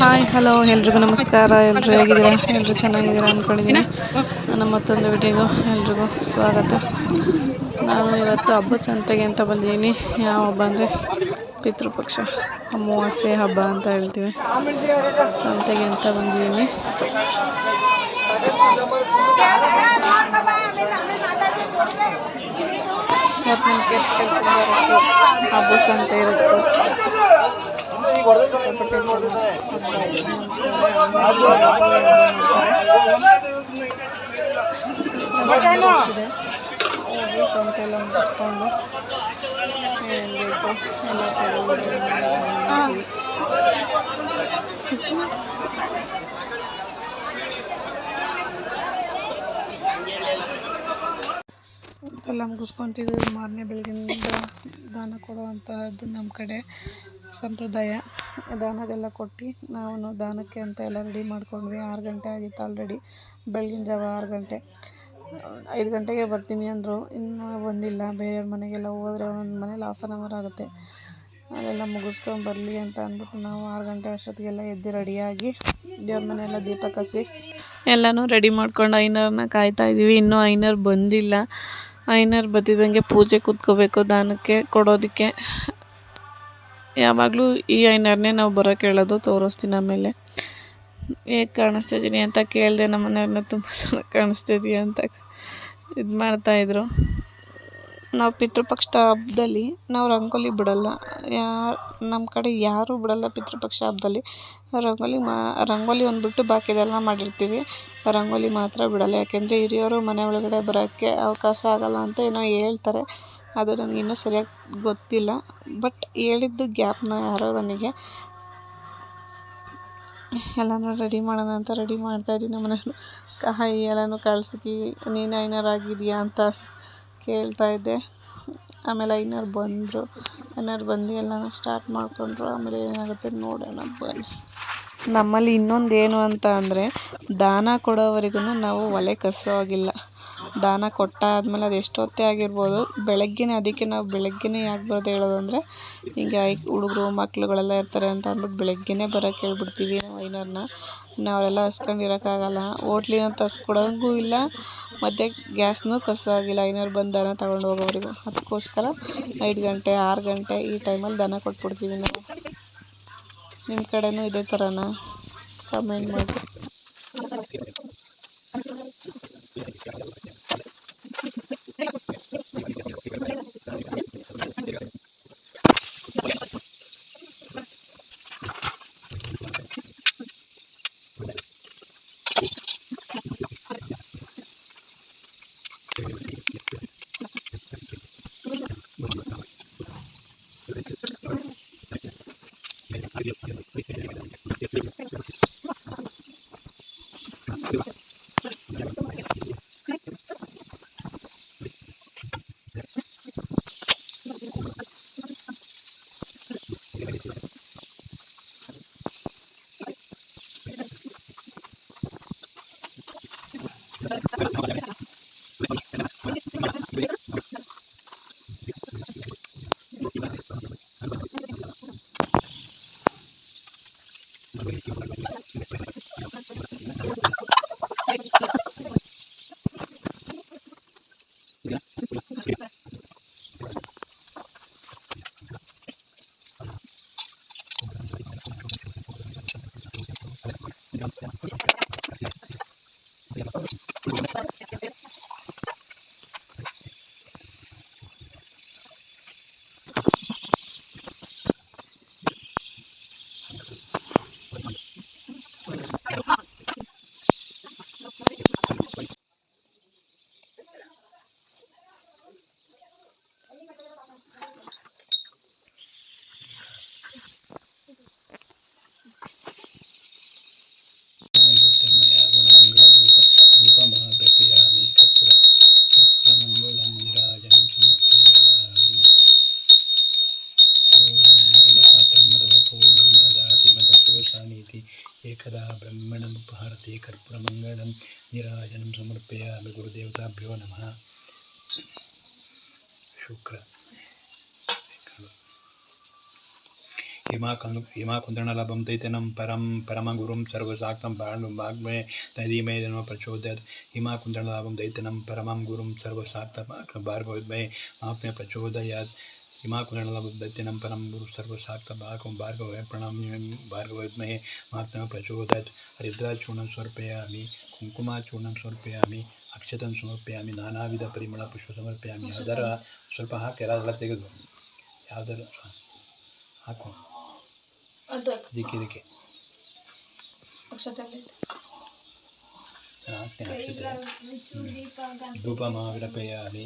Hi hello ಎಲ್ರಿಗೂ ನಮಸ್ಕಾರ. ಎಲ್ಲರೂ ಹೇಗಿದ್ದೀರಾ? ಎಲ್ಲರೂ ಚೆನ್ನಾಗಿದ್ದೀರಾ ಅಂದ್ಕೊಂಡಿದ್ದೀನಿ ನನ್ನ ಮತ್ತೊಂದು ವಿಡಿಯೋಗೂ ಎಲ್ರಿಗೂ ಸ್ವಾಗತ. ನಾನು ಇವತ್ತು ಹಬ್ಬದ ಸಂತೆಗೆ ಅಂತ ಬಂದಿದ್ದೀನಿ. ಯಾವ ಹಬ್ಬ ಅಂದರೆ ಪಿತೃಪಕ್ಷ, ಅಮಾವಾಸ್ಯೆ ಹಬ್ಬ ಅಂತ ಹೇಳ್ತೀವಿ. ಸಂತೆಗೆ ಅಂತ ಬಂದಿದ್ದೀನಿ. ಹಬ್ಬ ಸಂತೆ ಇರೋದಕ್ಕೋಸ್ಕರ. ಸಂತೆ ಎಲ್ಲ ಮುಗಿಸ್ಕೊಂಡು ಬೇಕು ಎಲ್ಲ ಸಂತೆಲ್ಲ ಮುಗಿಸ್ಕೊಂತಿದ್ದು ಮಾರನೇ ಬೆಳಗಿನಿಂದ ದಾನ ಕೊಡುವಂತಹದ್ದು ನಮ್ಮ ಕಡೆ. ಸಂಪ್ರದಾಯ ದಾನಗೆಲ್ಲ ಕೊಟ್ಟು ನಾವು ದಾನಕ್ಕೆ ಅಂತ ಎಲ್ಲ ರೆಡಿ ಮಾಡ್ಕೊಂಡ್ವಿ. ಆರು ಗಂಟೆ ಆಗಿತ್ತು ಆಲ್ರೆಡಿ ಬೆಳಗಿನ ಜಾವ ಆರು ಗಂಟೆ. ಐದು ಗಂಟೆಗೆ ಬರ್ತೀನಿ ಅಂದರು. ಇನ್ನೂ ಬಂದಿಲ್ಲ. ಬೇರೆಯವ್ರ ಮನೆಗೆಲ್ಲ ಹೋದ್ರೆ ಒಂದು ಮನೇಲಿ ಹಾಫ್ ಆನ್ ಅವರ್ ಆಗುತ್ತೆ. ಅದೆಲ್ಲ ಮುಗಿಸ್ಕೊಂಡು ಬರಲಿ ಅಂತ ಅಂದ್ಬಿಟ್ಟು ನಾವು ಆರು ಗಂಟೆ ಅಷ್ಟೊತ್ತಿಗೆಲ್ಲ ಎದ್ದು ರೆಡಿಯಾಗಿ ದೇವ್ರ ಮನೆಯೆಲ್ಲ ದೀಪ ಕಸಿ ಎಲ್ಲನೂ ರೆಡಿ ಮಾಡ್ಕೊಂಡು ಐನರ್ನ ಕಾಯ್ತಾ ಇದ್ದೀವಿ ಇನ್ನೂ ಐನರ್ ಬಂದಿಲ್ಲ. ಐನರ್ ಬತ್ತಿದಂಗೆ ಪೂಜೆ ಕೂತ್ಕೋಬೇಕು. ದಾನಕ್ಕೆ ಕೊಡೋದಕ್ಕೆ ಯಾವಾಗಲೂ ಈ ಐನರ್ನೇ ನಾವು ಬರೋಕ್ಕೆ ಹೇಳೋದು ತೋರಿಸ್ತೀನಿ ಆಮೇಲೆ. ಹೇಗೆ ಕಾಣಿಸ್ತಿದ್ದೀನಿ ಅಂತ ಕೇಳಿದೆ ನಮ್ಮ ಮನೆಯವ್ರನ್ನ ತುಂಬ ಚೆನ್ನಾಗಿ ಕಾಣಿಸ್ತಿದೀಯ ಅಂತ ಇದು ಮಾಡ್ತಾಯಿದ್ರು ನಾವು ಪಿತೃಪಕ್ಷ ಹಬ್ಬದಲ್ಲಿ ನಾವು ರಂಗೋಲಿ ಬಿಡೋಲ್ಲ. ಯಾರು ನಮ್ಮ ಕಡೆ ಯಾರೂ ಬಿಡೋಲ್ಲ ಪಿತೃಪಕ್ಷ ಹಬ್ಬದಲ್ಲಿ ರಂಗೋಲಿ ಮಾ, ರಂಗೋಲಿ ಒಂದು ಬಿಟ್ಟು ಬಾಕಿದೆಲ್ಲ ಮಾಡಿರ್ತೀವಿ. ರಂಗೋಲಿ ಮಾತ್ರ ಬಿಡೋಲ್ಲ. ಯಾಕೆಂದರೆ ಹಿರಿಯವರು ಮನೆ ಒಳಗಡೆ ಬರೋಕ್ಕೆ ಅವಕಾಶ ಆಗೋಲ್ಲ ಅಂತ ಏನೋ ಹೇಳ್ತಾರೆ. ಅದು ನನಗೆ ಇನ್ನೂ ಸರಿಯಾಗಿ ಗೊತ್ತಿಲ್ಲ. ಬಟ್ ಹೇಳಿದ್ದು ಗ್ಯಾಪ್ನ ಯಾರೋ ನನಗೆ. ಎಲ್ಲನೂ ರೆಡಿ ಮಾಡೋಣ ಅಂತ ರೆಡಿ ಮಾಡ್ತಾಯಿದ್ವಿ ನಮ್ಮ ಮನೆಯವರು ಕಾಯಿ ಎಲ್ಲನೂ ಕಳ್ಸಿ ನೀನು ಐನರ್ ಆಗಿದೆಯಾ ಅಂತ ಕೇಳ್ತಾ ಇದ್ದೆ. ಆಮೇಲೆ ಐನರ್ ಬಂದರು. ಐನರ್ ಬಂದು ಎಲ್ಲನೂ ಸ್ಟಾರ್ಟ್ ಮಾಡಿಕೊಂಡ್ರು. ಆಮೇಲೆ ಏನಾಗುತ್ತೆ ನೋಡೋಣ ಬನ್ನಿ. ನಮ್ಮಲ್ಲಿ ಇನ್ನೊಂದು ಏನು ಅಂತ ಅಂದರೆ, ದಾನ ಕೊಡೋವರೆಗೂ ನಾವು ಒಲೆ ಕಸೋ ಹಾಗಿಲ್ಲ ದಾನ ಕೊಟ್ಟಾದ್ಮೇಲೆ ಅದು ಎಷ್ಟೊತ್ತೇ ಆಗಿರ್ಬೋದು, ಬೆಳಗ್ಗೆನೇ, ಅದಕ್ಕೆ ನಾವು ಬೆಳಗ್ಗೆನೇ ಯಾಕೆ ಹೇಳೋದು ಅಂದರೆ, ಹೀಗೆ ಹುಡುಗರು, ಮಕ್ಳುಗಳೆಲ್ಲ ಇರ್ತಾರೆ ಅಂತ ಅಂದ್ಬಿಟ್ಟು ಬೆಳಗ್ಗೆನೇ ಬರೋಕ್ಕೆ ಹೇಳ್ಬಿಡ್ತೀವಿ ನಾವು ಐನರ್ನ ಇನ್ನು ಅವರೆಲ್ಲ ಹಸ್ಕೊಂಡು ಇರೋಕ್ಕಾಗಲ್ಲ ಹೋಟ್ಲಿನ ತರ್ಸ್ಕೊಡೋಂಗೂ ಇಲ್ಲ, ಮತ್ತು ಗ್ಯಾಸ್ನೂ ಆಗಿಲ್ಲ ಐನರ್ ಬಂದು ದನ ತಗೊಂಡು ಹೋಗೋವರೆಗೂ. ಅದಕ್ಕೋಸ್ಕರ ಐದು ಗಂಟೆ, ಆರು ಗಂಟೆ ಈ ಟೈಮಲ್ಲಿ ದನ ಕೊಟ್ಬಿಡ್ತೀವಿ ನಾವು. ನಿಮ್ಮ ಕಡೆಯೂ ಇದೇ ಥರನಾ ಕಮೆಂಟ್ ಮಾಡಿ. Gracias. Thank. गच्छामीति एकदा ब्रह्मणमुपहरति कर्पुरमङ्गलं निराजनं समर्पयामि गुरुदेवताभ्यो नमः। शुक्र। हिमाकुंद हिमाकुन्दनलभं तैतनं परं परमगुरुं सर्वसाक्तं बाणुभाग्मे नदीमे जन्म प्रचोदयत्। हिमाकुन्दनलभं दैतनं परमं गुरुं सर्वसाक्तं भार्गवद्मे माप्य प्रचोदयत्। ಪ್ರಚೋದಯಾತ್ ಹಿಮಾಕುಂದಣಲಾಭಂ ದೈತ್ಯನಂ ಪರಂ ಗುರು ಸರ್ವಸಾಕ್ತ ಭಾಗಂ ಭಾರ್ಗವ ಪ್ರಣಾಮ್ಯಂ ಭಾರ್ಗವದ್ಮೇ ಮಾಪ್ಮೆ ಪ್ರಚೋದಯತ್ ಹರಿದ್ರಾಚೂರ್ಣಂ ಸಮರ್ಪಯಾಮಿ ಕುಂಕುಮಾಚೂರ್ಣಂ ಸಮರ್ಪಯಾಮಿ ಅಕ್ಷತಂ ಸಮರ್ಪಯಾಮಿ ನಾನಾ ವಿಧ ಪರಿಮಳ ಪುಷ್ಪ ಸಮರ್ಪಯಾಮಿ ಅದರ ಸ್ವಲ್ಪ ಹಾಕಿ ಎಲ್ಲ ತೆಗೆದು ಯಾವ್ದಾರು ಹಾಕು ಇದಕ್ಕೆ ಇದಕ್ಕೆ ನಾನು ಹಾಕ್ತೇನೆ ಅಕ್ಷತೆ ಧೂಪಮಾವಿರಪಯಾಮಿ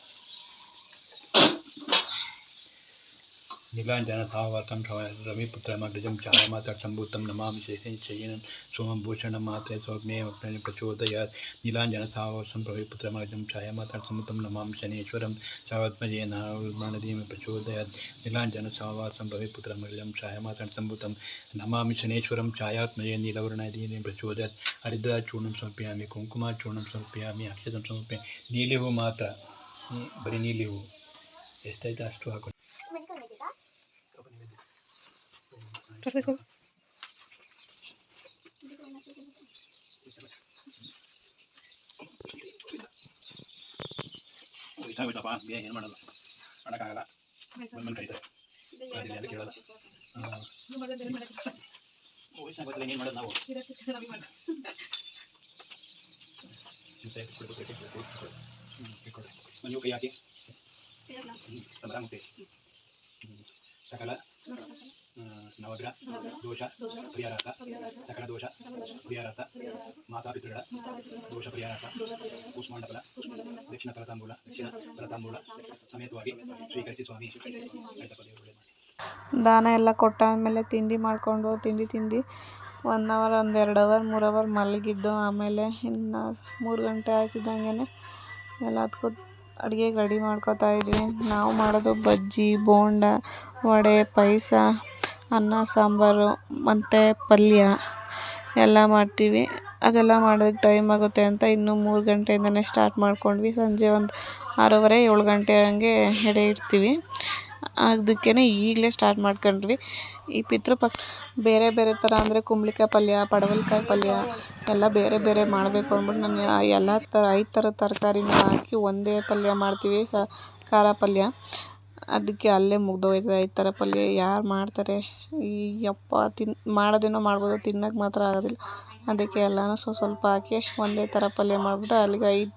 ಕರ್ಪೂರಮಂಗಲಂ ನೀರಾಜನ ಸಮರ್ಪಯಾಮಿ ಆಯ್ತಾ ಶನಿ ಮಹಾರಾಜ ನೀಲಾಂಜನ ಸಾವತಂ ರವಿಪುತ್ರಮಗ್ರಜಂ ಛಾಯಾಮಾತರ್ಸಂಭೂತಂ ನಮಾಮಿ ಶಯನಂ ಸೋಮಂ ಭೂಷಣಂ ಮಾತೆ ಸೌಮ್ಯೇ ವಕ್ರನೆ ಪ್ರಚೋದಯಾತ್ ನೀಲಾಂಜನ ಸಾವಸಂ ರವಿಪುತ್ರಮಗ್ರಜಂ ಛಾಯಾಮಾತರ್ಸಂಭೂತಂ ನಮಾಮಿ ಶನೇಶ್ವರಂ ಸಾವತ್ಮಜೇ ನಾರಾಯಣಧೀಮ ಪ್ರಚೋದಯಾತ್ ನೀಲಾಂಜನ ಸಾವಾಸಂ ರವಿಪುತ್ರಮಗ್ರಜಂ ಛಾಯಾಮಾತರ್ಸಂಭೂತಂ ನಮಾಮಿ ಶನೇಶ್ವರಂ ಛಾಯಾತ್ಮಜೇ ನೀಲವರ್ಣಧೀನ ಪ್ರಚೋದಯಾತ್ ಹರಿದ್ರಾಚೂರ್ಣಂ ಸಮರ್ಪಯಾಮಿ ಕುಂಕುಮಾಚೂರ್ಣಂ ಸಮರ್ಪಯಾಮಿ ಅಕ್ಷತಂ ಸಮರ್ಪಯಾಮಿ ನೀಲಿ ಹೂ ಮಾತ್ರ ನೀ- ಬರೀ ನೀಲಿ ಹೂ ಎಷ್ಟೈತೆ ಅಷ್ಟು ಹಾಕು ಹೋಯ್ತಪ್ಪ ಏನು ಮಾಡಲ್ಲ ಮಾಡೋಕ್ಕಾಗಲ್ಲ ಬಂದು ಕರೀತಾರೆ ಅದಿಲ್ಲ ಅಂತ ಕೇಳಲ್ಲ ವಯಸ್ಸಾಗೋದಿಲ್ಲ ಏನು ಮಾಡೋದು ನಾವು ಮತ್ತೆ ಕೊಡು, ಕೊಡು, ಕೊಡು, ಕೊಡು, ಕೊಡು. ಹ್ಮ್, ಕೊಡು. ನೀವು ಕೈ ಹಾಕಿ ಹ್ಮ್, ತಮರ ಮುಟ್ಟಿ ಹ್ಮ್. ಸಕಲ ಆ, ನವಗ್ರಹ, ದೋಷ, ಪರಿಹಾರಾರ್ಥ, ಸಕಲ ದೋಷ, ಪರಿಹಾರಾರ್ಥ ಮಾತಾಪಿತೃಗಳ ದೋಷ ಪರಿಹಾರಾರ್ಥ, ಕೂಷ್ಮಾಂಡಫಲ, ದಕ್ಷಿಣ ಕರತಾಂಬೂಲ ದಕ್ಷಿಣ ಕರತಾಂಬೂಲ ಸಮೇತವಾಗಿ ಸ್ವೀಕರಿಸಿ ಸ್ವಾಮಿ. ದಾನ ಎಲ್ಲ ಕೊಟ್ಟಾದ್ಮೇಲೆ ತಿಂಡಿ ಮಾಡಿಕೊಂಡು ತಿಂಡಿ ತಿಂದು ಒನ್ ಅವರ್ ಒಂದು ಎರಡು ಅವರ್ ಮೂರು ಅವರ್ ಮಲಗಿದ್ದು ಆಮೇಲೆ ಇನ್ನು ಮೂರು ಗಂಟೆ ಆಯ್ತಿದ್ದಂಗೆ ಎಲ್ಲದಕ್ಕೂ ಅಡುಗೆಗೆ ರೆಡಿ ಮಾಡ್ಕೊತಾ ಇದ್ವಿ. ನಾವು ಮಾಡೋದು ಬಜ್ಜಿ, ಬೋಂಡ, ವಡೆ, ಪಾಯಸ, ಅನ್ನ, ಸಾಂಬಾರು, ಮತ್ತು ಪಲ್ಯ ಎಲ್ಲ ಮಾಡ್ತೀವಿ. ಅದೆಲ್ಲ ಮಾಡೋದಕ್ಕೆ ಟೈಮ್ ಆಗುತ್ತೆ ಅಂತ ಇನ್ನೂ ಮೂರು ಗಂಟೆಯಿಂದಲೇ ಸ್ಟಾರ್ಟ್ ಮಾಡ್ಕೊಂಡ್ವಿ. ಸಂಜೆ ಒಂದು ಆರೂವರೆ, ಏಳು ಗಂಟೆ ಹಾಗೆ ಎಡೆ ಇಡ್ತೀವಿ. ಅದಕ್ಕೇ ಈಗಲೇ ಸ್ಟಾರ್ಟ್ ಮಾಡ್ಕೊಂಡ್ವಿ. ಈ ಪಿತೃಪಕ್ಷ ಬೇರೆ ಬೇರೆ ಥರ ಅಂದರೆ ಕುಂಬಳಕಾಯಿ ಪಲ್ಯ, ಪಡವಲ್ಕಾಯಿ ಪಲ್ಯ ಎಲ್ಲ ಬೇರೆ ಬೇರೆ ಮಾಡಬೇಕು ಅಂದ್ಬಿಟ್ಟು ನಾನು ಎಲ್ಲ ಥರ ಐದು ಥರ ತರಕಾರಿನ ಹಾಕಿ ಒಂದೇ ಪಲ್ಯ ಮಾಡ್ತೀವಿ. ಸ, ಖಾರ ಪಲ್ಯ. ಅದಕ್ಕೆ ಅಲ್ಲೇ ಮುಗ್ದೋಯ್ತದೆ ಐದು ಥರ ಪಲ್ಯ. ಯಾರು ಮಾಡ್ತಾರೆ? ಈ ಯಪ್ಪ, ತಿನ್, ಮಾಡೋದೇನೋ ಮಾಡ್ಬೋದು, ತಿನ್ನೋಕೆ ಮಾತ್ರ ಆಗೋದಿಲ್ಲ. ಅದಕ್ಕೆ ಎಲ್ಲನೂ ಸ್ವಲ್ಪ ಸ್ವಲ್ಪ ಹಾಕಿ ಒಂದೇ ಥರ ಪಲ್ಯ ಮಾಡಿಬಿಟ್ಟು ಅಲ್ಲಿಗೆ ಐದು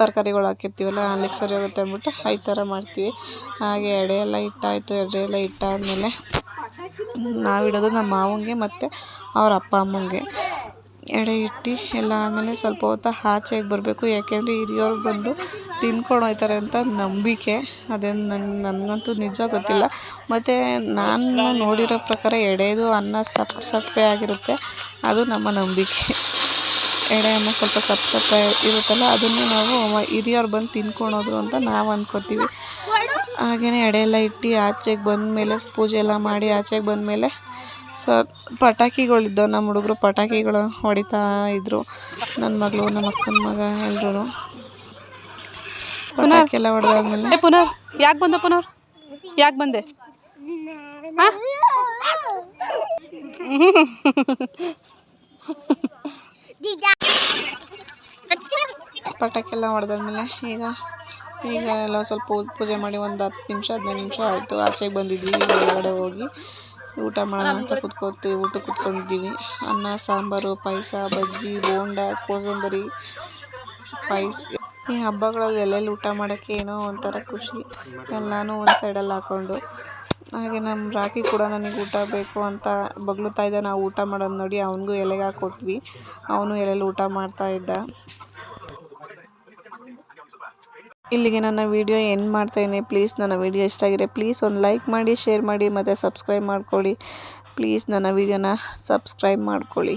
ತರಕಾರಿಗಳು ಹಾಕಿರ್ತೀವಲ್ಲ, ಅಲ್ಲಿಗೆ ಸರಿ ಹೋಗುತ್ತೆ ಅಂದ್ಬಿಟ್ಟು ಈ ಥರ ಮಾಡ್ತೀವಿ. ಹಾಗೆ ಎಡೆ ಎಲ್ಲ ಇಟ್ಟಾಯಿತು ಎಡೆ ಎಲ್ಲ ಇಟ್ಟಾದಮೇಲೆ ನಾವಿಡೋದು ನಮ್ಮ ಮಾವಂಗೆ ಮತ್ತು ಅವ್ರ ಅಪ್ಪ ಅಮ್ಮಂಗೆ. ಎಡೆ ಇಟ್ಟು ಎಲ್ಲ ಆದಮೇಲೆ ಸ್ವಲ್ಪ ಹೊತ್ತು ಆಚೆಗೆ ಬರಬೇಕು, ಯಾಕೆಂದರೆ ಹಿರಿಯವ್ರು ಬಂದು ತಿನ್ಕೊಂಡು ಹೋಗ್ತಾರೆ ಅಂತ ನಂಬಿಕೆ. ಅದೇನು ನನ್ನ ನನಗಂತೂ ನಿಜ ಗೊತ್ತಿಲ್ಲ. ಮತ್ತು ನಾನು ನೋಡಿರೋ ಪ್ರಕಾರ ಎಡೆದು ಅನ್ನ ಸಪ್ಪೆ ಸಪ್ಪೆ ಆಗಿರುತ್ತೆ. ಅದು ನಮ್ಮ ನಂಬಿಕೆ. ಎಡೆ ಅನ್ನ ಸ್ವಲ್ಪ ಸಪ್ಪೆ ಸಪ್ಪೆ ಇರುತ್ತಲ್ಲ ಅದನ್ನು ನಾವು ಹಿರಿಯವ್ರು ಬಂದು ತಿನ್ಕೊಳೋದು ಅಂತ ನಾವು ಅಂದ್ಕೋತೀವಿ ಹಾಗೆಯೇ ಎಡೆ ಎಲ್ಲ ಇಟ್ಟು ಆಚೆಗೆ ಬಂದಮೇಲೆ ಪೂಜೆ ಎಲ್ಲ ಮಾಡಿ ಆಚೆಗೆ ಬಂದಮೇಲೆ ಸೊ ಪಟಾಕಿಗಳಿದ್ದವು ನಮ್ಮ ಹುಡುಗರು ಪಟಾಕಿಗಳು ಹೊಡಿತಾ ಇದ್ದರು ನನ್ನ ಮಗಳು ನಮ್ಮ ಅಕ್ಕನ ಮಗ ಎಲ್ಲರೂ ಪಟಾಕಿ ಎಲ್ಲ ಹೊಡೆದಾದ್ಮೇಲೆ. ಏ ಪುನರ್. ಯಾಕೆ ಬಂದ ಪುನರ್? ಯಾಕೆ ಬಂದೆ? ಪಟಾಕಿ ಎಲ್ಲ ಹೊಡೆದಾದ್ಮೇಲೆ ಈಗ ಈಗ ಎಲ್ಲ ಸ್ವಲ್ಪ ಪೂಜೆ ಮಾಡಿ ಒಂದು ಹತ್ತು ನಿಮಿಷ, ಹದಿನೈದು ನಿಮಿಷ ಆಯಿತು. ಆಚೆಗೆ ಬಂದಿದ್ವಿ ಒಳಗಡೆ ಹೋಗಿ ಊಟ ಮಾಡೋಣ ಅಂತ ಕುತ್ಕೋತೀವಿ ಊಟ ಕುತ್ಕೊಂಡಿದ್ದೀವಿ. ಅನ್ನ, ಸಾಂಬಾರು, ಪಾಯಸ, ಬಜ್ಜಿ, ಬೋಂಡ, ಕೋಸಂಬರಿ, ಪಾಯಸ. ಈ ಹಬ್ಬಗಳಲ್ಲಿ ಎಲ್ಲೆಲ್ಲಿ ಊಟ ಮಾಡೋಕ್ಕೆ ಏನೋ ಒಂಥರ ಖುಷಿ. ಎಲ್ಲನೂ ಒಂದು ಸೈಡಲ್ಲಿ ಹಾಕ್ಕೊಂಡು ಹಾಗೆ ನಮ್ಮ ರಾಕಿ ಕೂಡ ನನಗೆ ಊಟ ಬೇಕು ಅಂತ ಬೊಗಳ್ತಾ ಇದ್ದ. ನಾವು ಊಟ ಮಾಡೋದು ನೋಡಿ ಅವನಿಗೂ ಎಲೆಗೆ ಹಾಕ್ಕೊಟ್ವಿ ಅವನು ಎಲೆಯಲ್ಲಿ ಊಟ ಮಾಡ್ತಾ ಇದ್ದ. ಇಲ್ಲಿಗೆ ನನ್ನ ವೀಡಿಯೋ ಎಂಡ್ ಮಾಡ್ತಾಯಿದ್ದೀನಿ ಪ್ಲೀಸ್ ನನ್ನ ವೀಡಿಯೋ ಇಷ್ಟ ಆಗಿದೆ ಪ್ಲೀಸ್ ಒಂದು ಲೈಕ್ ಮಾಡಿ, ಶೇರ್ ಮಾಡಿ ಮತ್ತು ಸಬ್ಸ್ಕ್ರೈಬ್ ಮಾಡ್ಕೊಳ್ಳಿ. ಪ್ಲೀಸ್ ನನ್ನ ವೀಡಿಯೋನ ಸಬ್ಸ್ಕ್ರೈಬ್ ಮಾಡ್ಕೊಳ್ಳಿ.